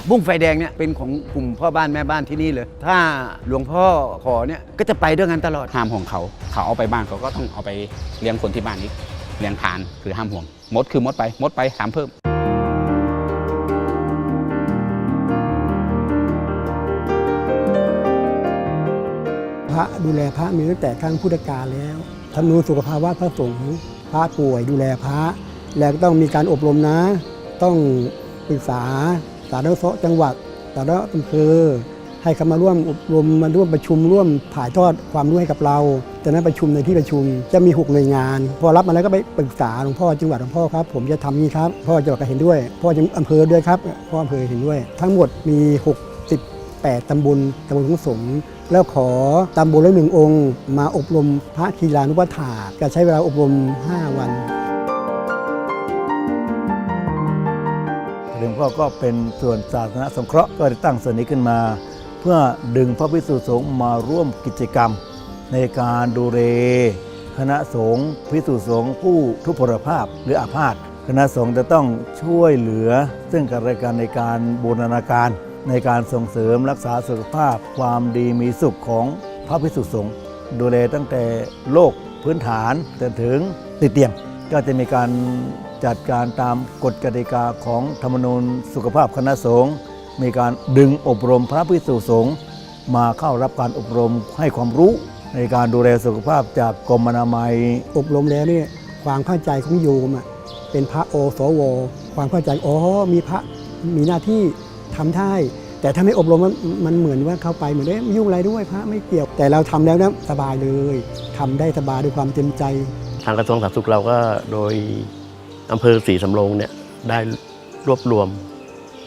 ผักบุ้งไฟแดงเนี่ยเป็นของกลุ่มพ่อบ้านแม่บ้านที่นี่เลย ถ้าหลวงพ่อขอเนี่ยก็จะไปด้วยกันตลอด ห้ามห่วงเขา เขาเอาไปบ้านเขาก็ต้องเอาไปเลี้ยงคนที่บ้านนี้เลี้ยงทานคือห้ามห่วง มดคือมดไป มดไปถามเพิ่มพระดูแลพระมีตั้งแต่ครั้งพุทธกาลแล้วทำนูญสุขภาวะพระสงฆ์พระป่วยดูแลพระ แล้วก็ต้องมีการอบรมนะ ต้องปรึกษา สาธารณสุขจังหวัดสาธารณสุขอำเภอให้เขามาร่วมอบรมมาร่วมประชุมร่วมถ่ายทอดความรู้ให้กับเราจากนั้นประชุมในที่ประชุมจะมีหกหน่วยงาน พอรับมาแล้วก็ไปปรึกษาหลวงพ่อจังหวัดหลวงพ่อครับ ผมจะทำนี้ครับพ่อจังหวัดก็เห็นด้วย พ่อจังอำเภอด้วยครับพ่ออำเภอเห็นด้วย ทั้งหมดมี 68ตำบลตำบลของสงฆ์แล้วขอตำบลละหนึ่งองค์ มาอบรมพระคีลานุปถาจะใช้เวลาอบรม 5 วัน หลวงพ่อก็เป็นส่วนศาสนาสงเคราะห์ก็ได้ตั้งส่วนนี้ขึ้นมา เพื่อดึงพระภิกษุสงฆ์มาร่วมกิจกรรม ในการดูแลคณะสงฆ์ภิกษุสงฆ์ผู้ทุพพลภาพหรืออาพาธคณะสงฆ์จะต้องช่วยเหลือ ซึ่งกันและกันในการบูรณาการ ในการส่งเสริมรักษาสุขภาพ ความดีมีสุขของพระภิกษุสงฆ์ดูแลตั้งแต่โลกพื้นฐานจนถึงติดเตียงก็จะมีการ จัดการตามกฎกติกาของธรรมนูญสุขภาพคณะสงฆ์มีการดึงอบรมพระภิกษุสงฆ์มาเข้ารับการอบรมให้ความรู้ในการดูแลสุขภาพจากกรมอนามัย อบรมแล้วเนี่ยความเข้าใจของโยมอะเป็นพระโอสวความเข้าใจอ๋อมีพระมีหน้าที่ทำได้แต่ถ้าไม่อบรมมันมันเหมือนว่าเข้าไปเหมือนเอ๊ะยุ่งอะไรด้วยพระไม่เกี่ยว แต่เราทำแล้วนะสบายเลยทำได้สบายด้วยความเต็มใจ ทางกระทรวงสาธารณสุขเราก็โดย อำเภอศรีสำโรงเนี่ยได้รวบรวม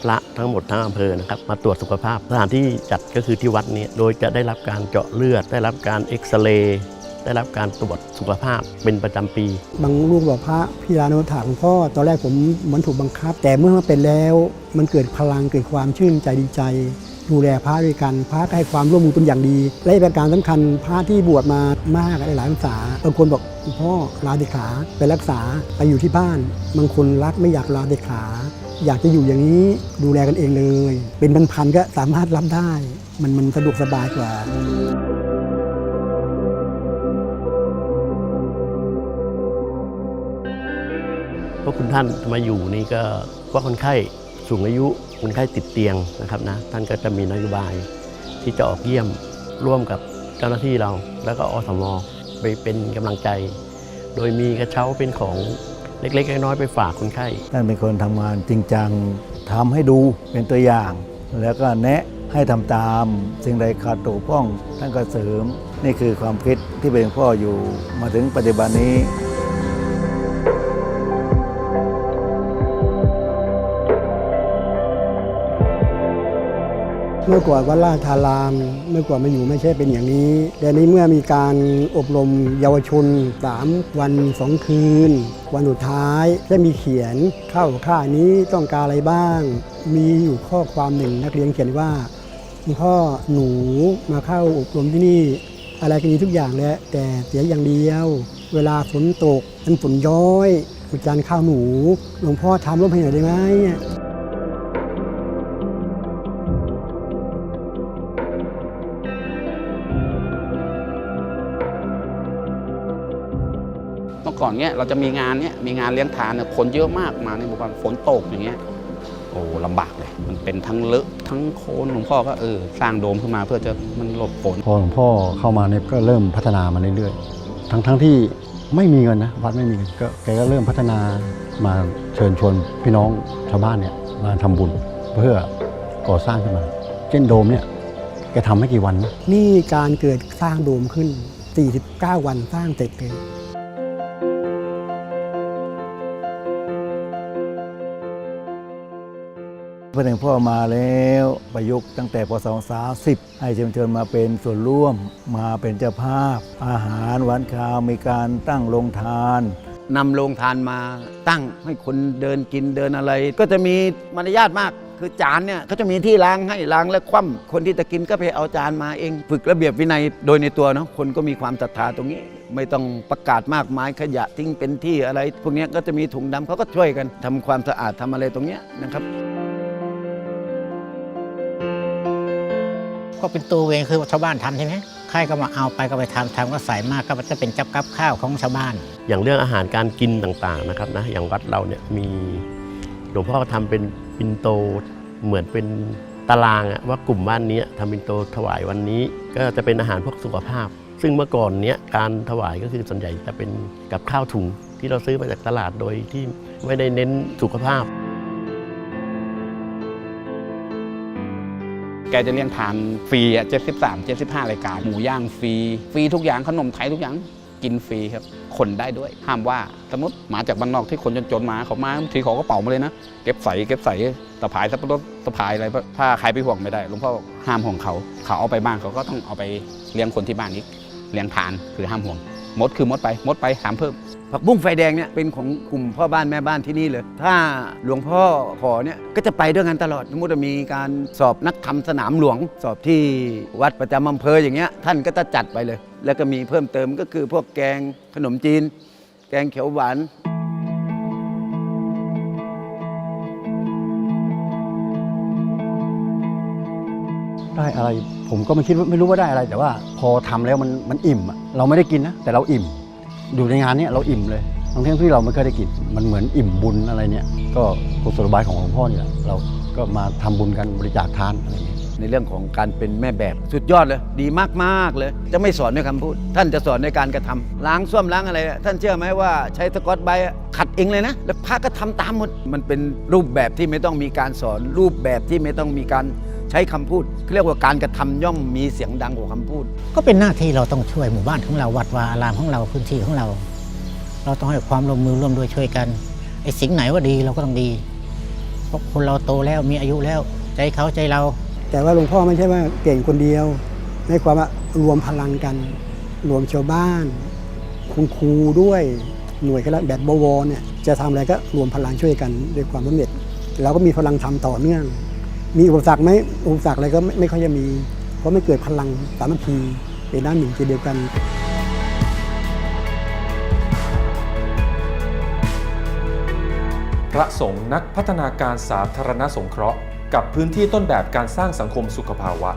พระทั้งหมดทั้งอำเภอนะครับมาตรวจสุขภาพสถานที่จัดก็คือที่วัดนี้โดยจะได้รับการเจาะเลือด ได้รับการเอ็กซเรย์ได้รับการตรวจสุขภาพเป็นประจำปี บางลูกบอกพระพิราโนถาของพ่อตอนแรกผมเหมันถูกบังคับ แต่เมื่อมาเป็นแล้วมันเกิดพลังเกิดความชื่นใจดีใจ ดูแลพระด้วยกัน พระก็ให้ความร่วมมือเป็นอย่างดี และประการสำคัญพระที่บวชมามากหลายๆพรรษาบางคนบอกพ่อลาเด็กขาไปรักษาไปอยู่ที่บ้าน บางคนรักไม่อยากลาเด็กขาอยากจะอยู่อย่างนี้ดูแลกันเองเลย เป็นพันๆก็สามารถรับได้ มันมันสะดวกสบายกว่าพวกคุณท่านมาอยู่นี่ก็ว่าคนไข้สูงอายุ คนไข้ติดเตียงนะครับนะท่านก็จะมีนโยบายที่จะออกเยี่ยมร่วมกับเจ้าหน้าที่เรา แล้วก็อสมไปเป็นกำลังใจ โดยมีกระเช้าเป็นของเล็กๆน้อยๆไปฝากคนไข้ท่านเป็นคนทำงานจริงจังทำให้ดูเป็นตัวอย่าง แล้วก็แนะให้ทำตาม สิ่งใดขาดตกพ้องท่านก็เสริม นี่คือความคิดที่เป็นพ่ออยู่มาถึงปัจจุบันนี้ เมื่อก่อนวัดราชาราม เมื่อก่อนมาอยู่ไม่ใช่เป็นอย่างนี้ แต่นี้เมื่อมีการอบรมเยาวชน 3 วัน 2 คืน วันสุดท้ายจะมีเขียนเข้าค่านี้ต้องการอะไรบ้าง มีอยู่ข้อความหนึ่งนักเรียนเขียนว่าคุณพ่อหนูมาเข้าอบรมที่นี่อะไรก็ดีทุกอย่างแหละแต่เสียอย่างเดียว เวลาฝนตกมันฝนย้อยอุจานข้าวหมูหลวงพ่อทำร่มให้หน่อยได้ไหม ก่อนเนี้ยเราจะมีงานเนี้ยมีงานเลี้ยงทานเนี่ยคนเยอะมากมาในหมู่บ้านฝนตกอย่างเงี้ยโอ้ลำบากเลย มันเป็นทั้งเลอะทั้งโคลนหลวงพ่อก็เออสร้างโดมขึ้นมาเพื่อจะมันหลบฝนพอหลวงพ่อเข้ามาเนี่ยก็เริ่มพัฒนามาเรื่อยๆทั้งทั้งที่ไม่มีเงินนะวัดไม่มีเงินก็แกก็เริ่มพัฒนามาเชิญชวนพี่น้องชาวบ้านเนี่ยมาทำบุญเพื่อก่อสร้างขึ้นมาเช่นโดมเนี่ยแกทำไม่กี่วันนะนี่การเกิดสร้างโดมขึ้น 49 วันสร้างเสร็จเลย ระเดชพ่อมาแล้วประยุกต์ตั้งแต่ปศ30ให้เชิญชวนมาเป็นส่วนร่วมมาเป็นเจ้าภาพ อาหารหวานข้าวมีการตั้งโรงทานนำโรงทานมาตั้งให้คนเดินกินเดินอะไร ก็จะมีมารยาทมากคือจานเนี่ยเขาจะมีที่ล้างให้ล้างและคว่ำคนที่จะกินก็ไปเอาจานมาเอง ฝึกระเบียบวินัยโดยในตัวเนาะคนก็มีความศรัทธาตรงนี้ ไม่ต้องประกาศมากมายขยะทิ้งเป็นที่อะไร พวกนี้ก็จะมีถุงดำเขาก็ช่วยกันทำความสะอาดทำอะไรตรงนี้นะครับ ก็เป็นตัวเองคือชาวบ้านทำใช่ไหมใครก็มาเอาไปก็ไปทำทำก็ใส่มากก็จะเป็นจับกับข้าวของชาวบ้าน อย่างเรื่องอาหารการกินต่างๆนะครับนะอย่างวัดเราเนี่ยมีหลวงพ่อทำเป็นปินโตเหมือนเป็นตารางอะว่ากลุ่มบ้านนี้ทำปินโตถวายวันนี้ก็จะเป็นอาหารพวกสุขภาพ ซึ่งเมื่อก่อนเนี้ยการถวายก็คือส่วนใหญ่จะเป็นกับข้าวถุงที่เราซื้อมาจากตลาดโดยที่ไม่ได้เน้นสุขภาพ แกจะเลี้ยงทานฟรีอะ73 75รายการหมูย่างฟรีฟรีทุกอย่างขนมไทยทุกอย่างกินฟรีครับ คนได้ด้วย ห้ามว่าสมมติมาจากบ้านนอกที่คนจนๆมาเขามาบางทีเขาก็เป๋ามาเลยนะ เก็บใส่เก็บใส่สะพายสับปะรดสะพายอะไรถ้าใครไปห่วงไม่ได้หลวงพ่อห้ามห่วงเขา เขาเอาไปบ้านเขาก็ต้องเอาไปเลี้ยงคนที่บ้านอีกเลี้ยงทานคือห้ามห่วงมดคือมดไปมดไปหามเพิ่ม ผักบุ้งไฟแดงเนี่ยเป็นของกลุ่มพ่อบ้านแม่บ้านที่นี่เลย ถ้าหลวงพ่อขอเนี่ยก็จะไปด้วยกันตลอดสมมติว่ามีการสอบนักธรรมสนามหลวง สอบที่วัดประจำอำเภออย่างเงี้ยท่านก็จะจัดไปเลย แล้วก็มีเพิ่มเติมก็คือพวกแกงขนมจีน แกงเขียวหวานได้อะไร ผมก็ไม่คิดว่าไม่รู้ว่าได้อะไร แต่ว่าพอทำแล้วมันมันอิ่มเราไม่ได้กินนะแต่เราอิ่ม อยู่ในงานเนี้ยเราอิ่มเลยทั้งที่เราไม่เคยได้กินมันเหมือนอิ่มบุญอะไรเนี่ย ก็กุศโลบายของหลวงพ่อเนี่ยเราก็มาทำบุญกันบริจาคทานอะไรอย่างเงี้ยในเรื่องของการเป็นแม่แบบสุดยอดเลย ดีมากๆเลย จะไม่สอนด้วยคำพูด ท่านจะสอนในการกระทำล้างส้วมล้างอะไร ท่านเชื่อไหมว่าใช้สกอตไบขัดเองเลยนะ แล้วพระก็ทำตามหมดมันเป็นรูปแบบที่ไม่ต้องมีการสอนรูปแบบที่ไม่ต้องมีการ ใช้คำพูดเขาเรียกว่าการกระทำย่อมมีเสียงดังกว่าคำพูด ก็เป็นหน้าที่เราต้องช่วยหมู่บ้านของเราวัดวาอารามของเราพื้นที่ของเรา เราต้องให้ความร่วมมือร่วมด้วยช่วยกันไอ้สิ่งไหนว่าดีเราก็ต้องดีเพราะคนเราโตแล้วมีอายุแล้ว ใจเขาใจเรา แต่ว่าหลวงพ่อไม่ใช่ว่าเก่งคนเดียวในความว่ารวมพลังกัน รวมชาวบ้านคุณครูด้วยหน่วยคณะแบบบวรเนี่ยจะทำอะไรก็รวมพลังช่วยกันด้วยความสำเร็จเราก็มีพลังทำต่อเนื่อง มีอุปสรรคไหมอุปสรรคอะไรก็ไม่ไม่ค่อยจะมี เพราะไม่เกิดพลังสามัคคีเป็นด้านหนึ่งเดียวกัน พระสงฆ์นักพัฒนาการสาธารณสงเคราะห์ กับพื้นที่ต้นแบบการสร้างสังคมสุขภาวะ